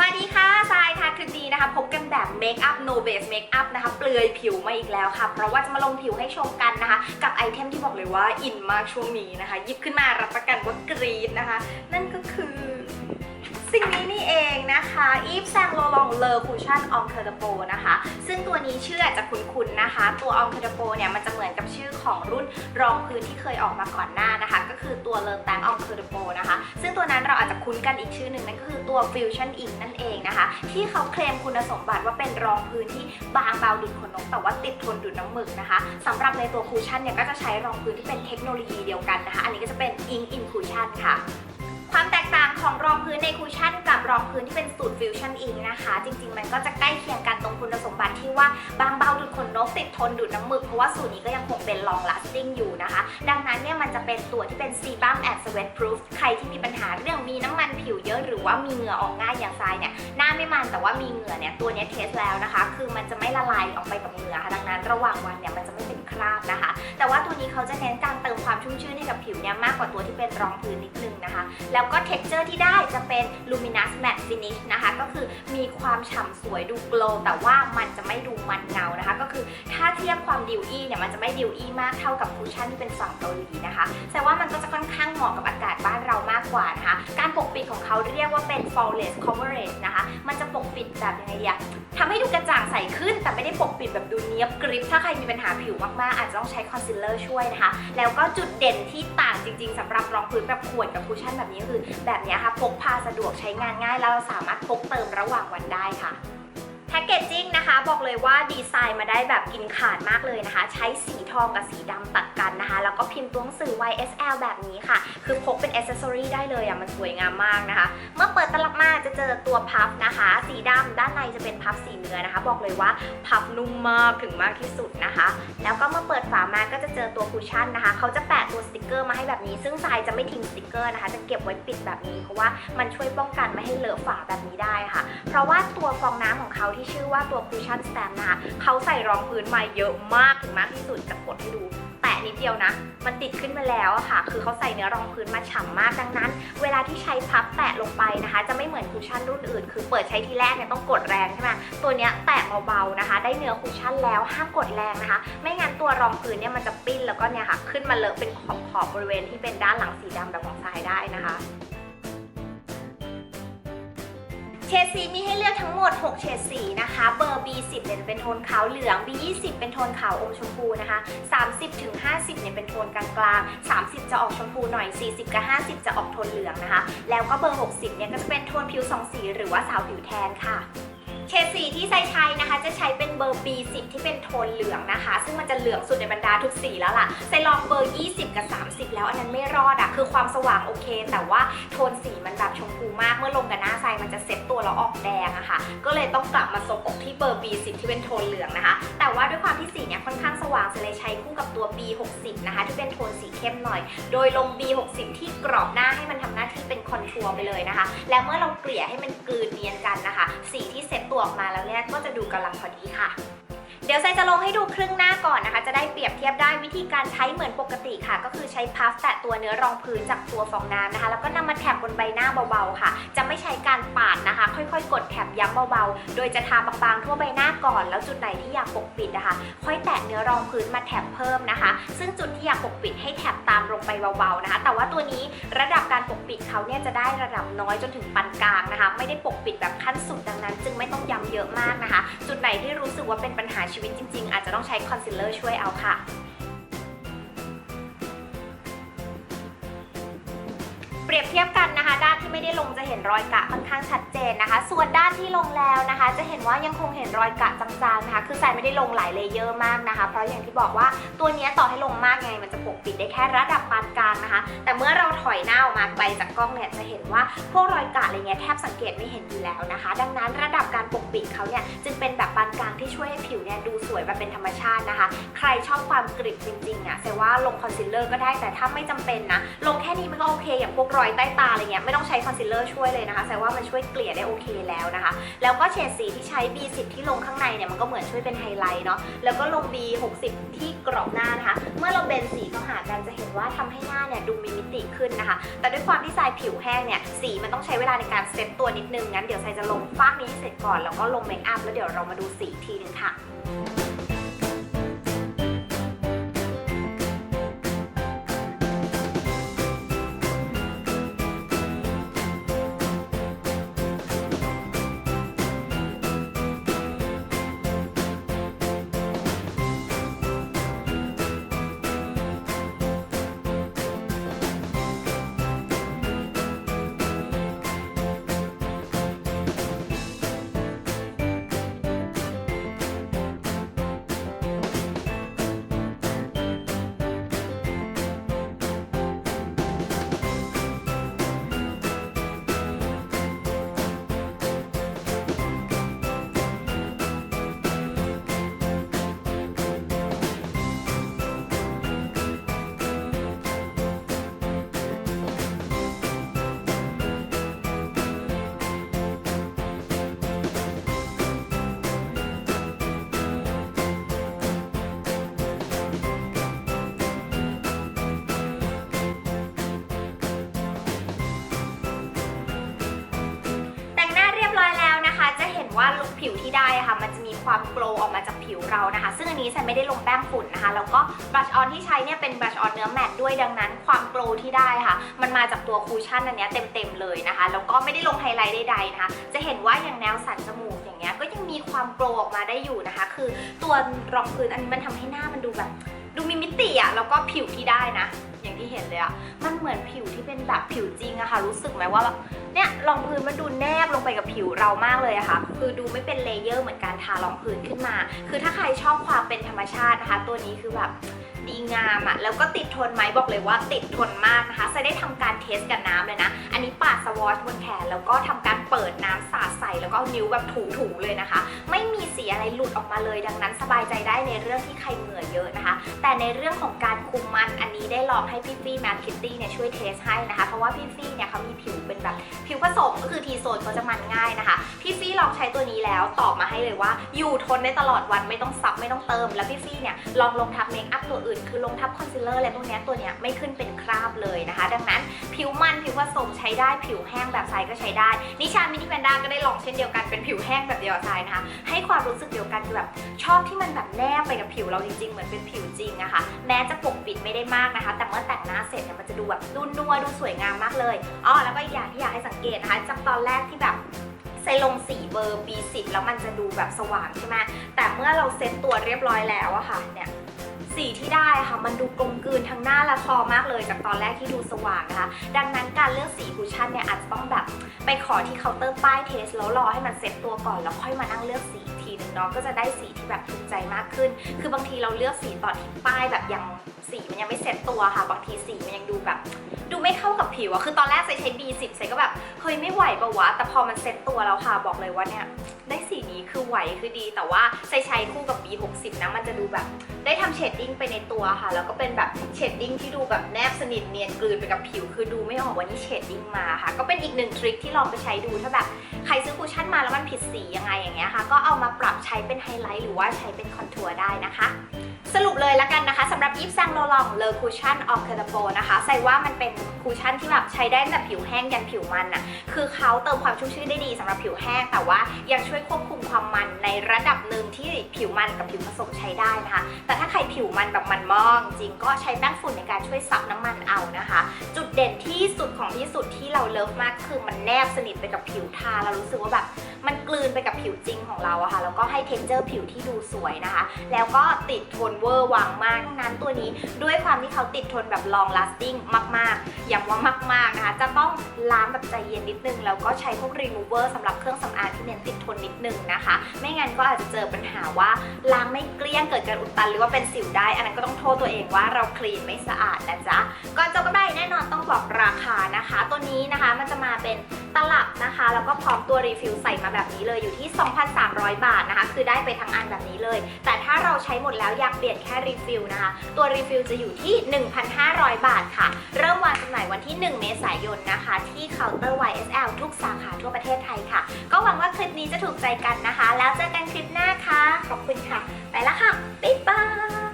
วัสดีค่ะทรายค่ะ คลิปนี้นะคะ พบกันแบบเมคอัพโนเบสเมคอัพนะคะ เปลือยผิวมาอีกแล้วค่ะ เพราะว่าจะมาลงผิวให้ชมกันนะคะ กับไอเทมที่บอกเลยว่าอินมากช่วงนี้นะคะ หยิบขึ้นมารับประกันว่ากรีดนะคะ นั่นก็คือ สิ่งนี้นี่เองนะคะ Eve Saint Laurent Le Cushion On c u r d e p o นะคะ ซึ่งตัวนี้ชื่ออาจจะคุ้นๆนะคะ ตัว On c u r d e p o เนี่ยมันจะเหมือนกับชื่อของรุ่นรองพื้นที่เคยออกมาก่อนหน้านะคะ ก็คือตัว Le Tang On c u r d e p o นะคะ ซึ่งตัวนั้นเราอาจจะคุ้นกันอีกชื่อหนึ่งนั่นก็คือตัว Fusion Ink นั่นเองนะคะ ที่เขาเคลมคุณสมบัติว่าเป็นรองพื้นที่บางเบาดุดขนนกแต่ว่าติดทนดุดน้ำหมึกนะคะสำหรับในตัวคูชั่นเนี่ยก็จะใช้รองพื้นที่เป็นเทคโนโลยีเดียวกันนะคะ อันนี้ก็จะเป็น Ink Inclusion ค่ะ ความแตกต่างของรองพื้นในคูชั่นกับรองพื้นที่เป็นสูตรฟิวชั่นอิงนะคะ จริงๆ มันก็จะใกล้เคียงกันตรงคุณสมบัติที่ว่าบางเบาดูดขนนกติดทนดูดน้ำหมึกเพราะว่าสูตรนี้ก็ยังคงเป็น long lasting อยู่นะคะ ดังนั้นเนี่ยมันจะเป็นตัวที่เป็น sebum and sweat proof ใครที่มีปัญหาเรื่องมีน้ำมันผิวเยอะหรือว่ามีเหงื่อออกง่ายอย่างทรายเนี่ยหน้าไม่มันแต่ว่ามีเหงื่อเนี่ยตัวนี้เทสแล้วนะคะ คือมันจะไม่ละลายออกไปกับเหงื่อค่ะดังนั้นระหว่างวันเนี่ยมันจะไม่เป็นคราบนะคะแต่ว่าตัวนี้เขาจะเน้นการเติมความชุ่มชื่นให้กับผิวเนี่ยมากกว่าตัวที่เป็นรองพื้นนิดนึงนะคะ แล้วก็ texture ที่ได้จะเป็น luminous matte finish นะคะ ก็คือมีความฉ่ำสวยดูโกลว์แต่ว่ามันจะไม่ดูมันเงานะคะ ก็คือถ้าเทียบความดิวอี้เนี่ยมันจะไม่ดิวอี้มากเท่ากับคุชชั่นที่เป็นฝั่งเกาหลีนะคะแต่ว่ามันก็จะค่อนข้างเหมาะกับอากาศบ้านเรามากกว่านะคะ การปกปิดของเขาเรียกว่าเป็น flawless coverage นะคะ มันจะปกปิดแบบยังไงอะทำให้ดูกระจ่างใสขึ้น แต่ไม่ได้ปกปิดแบบดูเนียบกริบ ถ้าใครมีปัญหาผิวมากๆอาจจะต้องใช้คอนซีลเลอร์ช่วยนะคะ แล้วก็จุดเด่นที่ต่างจริง ๆสำหรับรองพื้นแบบขวดกับคุชชั่นแบบนี้คือ แบบนี้ค่ะพกพาสะดวกใช้งานง่ายแล้วเราสามารถพกเติมระหว่างวันได้ค่ะ แพคเกจจิ้งนะคะบอกเลยว่าดีไซน์มาได้แบบกินขาดมากเลยนะคะ ใช้สีทองกับสีดำตัดกันนะคะ แล้วก็พิมพ์ตัวหนังสือ YSL แบบนี้ค่ะ คือพกเป็นอ c เซสซอรีได้เลยอะมันสวยงามมากนะคะ เมื่อเปิดตลับมาจะเจอตัวพับนะคะ สีดำด้านในจะเป็นพับสีเนื้อนะคะ บอกเลยว่าพับนุ่มมากถึงมากที่สุดนะคะ แล้วก็เมื่อเปิดฝามาก็จะเจอตัวคุชชั่นนะคะเขาจะแปะตัวสติกเกอร์มาให้แบบนี้ ซึ่งทรายจะไม่ทิ้งสติกเกอร์นะคะ จะเก็บไว้ปิดแบบนี้เพราะว่ามันช่วยป้องกันไม่ให้เลอะฝาแบบนี้ได้ค่ะ เพราะว่าตัวฟองน้ำของเขาที่ชื่อว่าตัว Cushion Stamp นะคะเขาใส่รองพื้นมาเยอะมากถึงมากที่สุดจะกดให้ดูแตะนิดเดียวนะ มันติดขึ้นมาแล้วอะค่ะ คือเขาใส่เนื้อรองพื้นมาฉ่ำมากดังนั้น เวลาที่ใช้พับแตะลงไปนะคะ จะไม่เหมือนคุชชั่นรุ่นอื่น คือเปิดใช้ทีแรกเนี่ยต้องกดแรงใช่ไหมตัวเนี้ยแตะเบาๆนะคะ ได้เนื้อคุชชั่นแล้วห้ามกดแรงนะคะ ไม่งั้นตัวรองพื้นเนี่ยมันจะปิ้นแล้วก็เนี่ยค่ะ ขึ้นมาเลอะเป็นขอบๆบริเวณที่เป็นด้านหลังสีดำแบบของทรายได้นะคะ เฉดสีมีให้เลือกทั้งหมด 6 เฉดสีนะคะ เบอร์ B10 เนี่ยเป็นโทนขาวเหลือง B20 เป็นโทนขาวอมชมพูนะคะ 30ถึง50เนี่ยเป็นโทนกลางๆ 30 จะออกชมพูหน่อย 40 กับ 50 จะออกโทนเหลืองนะคะ แล้วก็เบอร์ 60เนี่ยก็จะเป็นโทนผิวสองสีหรือว่าสาวผิวแทนค่ะ เฉดสีที่ใช้ใช้นะคะ จะใช้เป็นเบอร์ B10 ที่เป็นโทนเหลืองนะคะ ซึ่งมันจะเหลืองสุดในบรรดาทุกสีแล้วล่ะใส่ลองเบอร์ 20 กับ 30 แล้วอันนั้นไม่รอดอะคือความสว่างโอเค แต่ว่าโทนสีมันแบบชมพูมากเมื่อลงกับหน้าใสมันจะเซ็ตตัวแล้วออกแดงอะค่ะ ก็เลยต้องกลับมาซบอกที่เบอร์ B10 ที่เป็นโทนเหลืองนะคะ แต่ว่าด้วยความที่สีเนี่ยค่อนข้างสว่างจะเลยใช้คู่กับตัว B60 นะคะที่เป็นโทนสีเข้มหน่อย โดยลง B60 ที่กรอบหน้าให้มันทำหน้าที่เป็นคอนทัวร์ไปเลยนะคะ แล้วเมื่อเราเกลี่ยให้มันกลืนเนียนกันนะคะ สีที่เซ็ตตัวออกมาแล้วเนี่ยก็จะดูกำลังพอดีค่ะ เดี๋ยวไซจะลงให้ดูครึ่งหน้าก่อนนะคะ จะได้เปรียบเทียบได้วิธีการใช้เหมือนปกติค่ะ ก็คือใช้พัฟแตะตัวเนื้อรองพื้นจากตัวฟองน้ำนะคะ แล้วก็นำมาแถบบนใบหน้าเบาๆค่ะ จะไม่ใช้การปาดนะคะ ค่อยๆ กดแถบย้ำเบาๆ โดยจะทาบางๆทั่วใบหน้าก่อน แล้วจุดไหนที่อยากปกปิดนะคะ ค่อยแตะเนื้อรองพื้นมาแถบเพิ่มนะคะ ซึ่งจุดที่อยากปกปิดให้แถบตามลงไปเบาๆนะคะ แต่ว่าตัวนี้ระดับการปกปิดเขาเนี่ยจะได้ระดับน้อยจนถึงปานกลางนะคะ ไม่ได้ปกปิดแบบขั้นสุดดังนั้น จึงไม่ต้อง เยอะมากนะคะ จุดไหนที่รู้สึกว่าเป็นปัญหาชีวิตจริง ๆ อาจจะต้องใช้คอนซีลเลอร์ช่วยเอาค่ะ ไม่ได้ลงจะเห็นรอยกะค่อนข้างชัดเจนนะคะ ส่วนด้านที่ลงแล้วนะคะ จะเห็นว่ายังคงเห็นรอยกะจางๆนะคะ คือใส่ไม่ได้ลงหลายเลเยอร์มากนะคะ เพราะอย่างที่บอกว่าตัวนี้ต่อให้ลงมากไงมันจะปกปิดได้แค่ระดับปานกลางนะคะ แต่เมื่อเราถอยหน้าออกมาไกลจากกล้องเนี่ยจะเห็นว่าพวกรอยกะอะไรเงี้ยแทบสังเกตไม่เห็นอยู่แล้วนะคะ ดังนั้นระดับการปกปิดเขาเนี่ยจึงเป็นแบบปานกลางที่ช่วยให้ผิวเนี่ยดูสวยแบบเป็นธรรมชาตินะคะ ใครชอบความกริบจริงๆอะ่ะแต่ว่าลงคอนซีลเลอร์ก็ได้แต่ถ้าไม่จำเป็นนะลงแค่นี้มันก็โอเคอย่างพวกรอยใต้ตาอะไรเงี้ยไม่ต้องใช้คอนซีลเลอร์ช่วยเลยนะคะแสดงว่ามันช่วยเกลี่ยได้โอเคแล้วนะคะ แล้วก็เฉดสีที่ใช้ B10 ที่ลงข้างในเนี่ยมันก็เหมือนช่วยเป็นไฮไลท์เนาะแล้วก็ลง B60 ที่กรอบหน้านะคะ เมื่อเราเบนสีเข้าหากันจะเห็นว่าทำให้หน้าเนี่ยดูมีมิติขึ้นนะคะ แต่ด้วยความที่ทรายผิวแห้งเนี่ยสีมันต้องใช้เวลาในการเซ็ตตัวนิดนึงงั้นเดี๋ยวทรายจะลงฟากนี้เสร็จก่อนแล้วก็ลงเมคอัพแล้วเดี๋ยวเรามาดูสีอีกทีนึงค่ะ ความโกลออกมาจากผิวเรานะคะ ซึ่งอันนี้ฉันไม่ได้ลงแป้งฝุ่นนะคะ แล้วก็บลัชออนที่ใช้เนี่ยเป็นบลัชออนเนื้อแมตต์ด้วยดังนั้น ความโกลที่ได้ค่ะ มันมาจากตัวคูชั่นอันนี้เต็มๆเลยนะคะ แล้วก็ไม่ได้ลงไฮไลท์ใดๆนะคะ จะเห็นว่าอย่างแนวสันจมูกอย่างเงี้ย ก็ยังมีความโกลออกมาได้อยู่นะคะ คือตัวรองพื้นอันนี้มันทำให้หน้ามันดูแบบ ดูมีมิติอะแล้วก็ผิวที่ได้นะ อย่างที่เห็นเลยอะมันเหมือนผิวที่เป็นแบบผิวจริงอะค่ะ รู้สึกไหมว่าแบบเนี่ยรองพื้นมันดูแนบลงไปกับผิวเรามากเลยอะค่ะ คือดูไม่เป็นเลเยอร์เหมือนการทารองพื้นขึ้นมา คือถ้าใครชอบความเป็นธรรมชาตินะคะ ตัวนี้คือแบบดีงามอะแล้วก็ติดทนไหมบอกเลยว่าติดทนมากนะคะจะได้ทำการเทสกับน้ำเลยนะ อันนี้ปาดสวอชบนแขนแล้วก็ทำการเปิดน้ำสาดใส่แล้วก็นิ้วแบบถูๆเลยนะคะ ไม่มีสีอะไรหลุดออกมาเลย ดังนั้นสบายใจได้ในเรื่องที่ใครเหงื่อเยอะนะคะ แต่ในเรื่องของการคุมมันอันนี้ได้ลองให้พี่ฟี่แมทคิตตี้เนี่ยช่วยเทสให้นะคะ เพราะว่าพี่ฟี่เนี่ยเขามีผิวเป็นแบบ ผิวผสมก็คือทีโซนเขาจะมันง่ายนะคะ พี่ฟี่ลองใช้ตัวนี้แล้วตอบมาให้เลยว่า อยู่ทนได้ตลอดวันไม่ต้องซับไม่ต้องเติม แล้วพี่ฟี่เนี่ยลองลงทับเมคอัพตัวอื่น คือลงทับคอนซีลเลอร์อะไรพวกนี้ตัวเนี้ยไม่ขึ้นเป็นคราบเลยนะคะ ดังนั้นผิวมันผิวผสมใช้ได้ผิวแห้งแบบทรายก็ใช้ได้ นิชามินิแพนด้าก็ได้ลองเช่นเดียวกันเป็นผิวแห้งแบบเดียวกับทรายนะคะให้ความรู้สึกเดียวกันคือแบบชอบที่มันแบบแนบไปกับผิวเราจริงๆเหมือนเป็นผิวจริงอะค่ะแม้จะปกปิดไม่ได้มากนะคะ แต่เมื่อแต่งหน้าเสร็จเนี่ยมันจะดูแบบดูนัวดูสวยงามมากเลยอ๋อแล้วก็อีกอย่างที่อยากให้สังเกตนะคะ จากตอนแรกที่แบบใส่ลงสีเบอร์ B10 แล้วมันจะดูแบบสว่างใช่ไหมแต่เมื่อเราเซ็ตตัวเรียบร้อยแล้วอะค่ะเนี่ยสีที่ได้ค่ะมันดูกลมกลืนทั้งหน้าและคอมากเลยจากตอนแรกที่ดูสว่างนะคะ ดังนั้นการเลือกสีคูชั่นเนี่ยอาจจะต้องแบบไปขอที่เคาน์เตอร์ป้ายเทสแล้วรอให้มันเซ็ตตัวก่อนแล้วค่อยมานั่งเลือกสี น้องก็จะได้สีที่แบบถูกใจมากขึ้น คือบางทีเราเลือกสีตอนที่ป้ายแบบยังสีมันยังไม่เซ็ตตัวค่ะ บางทีสีมันยังดูแบบ ดูไม่เข้ากับผิวอะคือตอนแรกใส่ใช้ B10 ใส่ก็แบบเฮ้ยไม่ไหวปะวะแต่พอมันเซ็ตตัวแล้วค่ะบอกเลยว่าเนี่ย ได้สีนี้คือไหวคือดี แต่ว่าใช้ใช้คู่กับ B60 นะมันจะดูแบบได้ทำเชดดิ้งไปในตัวค่ะ แล้วก็เป็นแบบเชดดิ้งที่ดูแบบแนบสนิทเนียนกลืนไปกับผิว คือดูไม่ออกว่านี่เชดดิ้งมาค่ะ ก็เป็นอีกหนึ่งทริคที่ลองไปใช้ดูถ้าแบบใครซื้อคูชั่นมาแล้วมันผิดสียังไงอย่างเงี้ยค่ะ ก็เอามาปรับใช้เป็นไฮไลท์หรือว่าใช้เป็นคอนทัวร์ได้นะคะ สรุปเลยละกันนะคะสำหรับยิปซังโลลองเลอคูชั่นออฟเคาโปนะคะใส่ว่ามันเป็นคูชั่นที่แบบใช้ได้ตั้งแต่ผิวแห้งยันผิวมันอะคือเขาเติมความชุ่มชื้นได้ดีสำหรับผิวแห้ง แต่ว่ายังช่วยควบคุมความมันในระดับหนึ่งที่ผิวมันกับผิวผสมใช้ได้นะคะ แต่ถ้าใครผิวมันแบบมันมองจริงก็ใช้แป้งฝุ่นในการช่วยซับน้ำมันเอานะคะ จุดเด่นที่สุดของที่สุดที่เราเลิฟมากคือมันแนบสนิทไปกับผิวทาเรารู้สึกว่าแบบมันกลืนไปกับผิวจริงของเราอะค่ะแล้วก็ให้เทนเจอร์ผิวที่ดูสวยนะคะ แล้วก็ติดทนเวอร์วังมากดังนั้นตัวนี้ด้วยความที่เขาติดทนแบบ long lasting มากๆย้ำว่ามาก ๆ นะคะ จะต้องล้างแบบใจเย็นนิดนึง แล้วก็ใช้พวก remover สำหรับเครื่องสำอางที่เน้นติดทนนิดนึงนะคะ ไม่งั้นก็อาจจะเจอปัญหาว่าล้างไม่เกลี้ยงเกิดการอุดตันหรือว่าเป็นสิวได้ อันนั้นก็ต้องโทษตัวเองว่าเราคลีนไม่สะอาดนะจ๊ะก่อนจบกันไปแน่นอนต้องบอกราคานะคะ ตัวนี้นะคะมันจะมาเป็นตลับนะคะ แล้วก็พร้อมตัวรีฟิลใส่มาแบบนี้เลยอยู่ที่ 2,300 บาทนะคะ คือได้ไปทั้งอันแบบนี้เลย แต่ถ้าเราใช้หมดแล้วอยากเปลี่ยนแค่รีฟิลนะคะ ตัวรีฟิลจะอยู่ที่ 1,500 บาทค่ะ เริ่มวางจำหน่ายวันที่ 1 เมษายนนะคะ ที่เคาน์เตอร์ YSL ทุกสาขาทั่วประเทศไทยค่ะ ก็หวังว่าคลิปนี้จะถูกใจกันนะคะ แล้วเจอกันคลิปหน้าค่ะ ขอบคุณค่ะ ไปล้วค่ะ บ๊ายบาย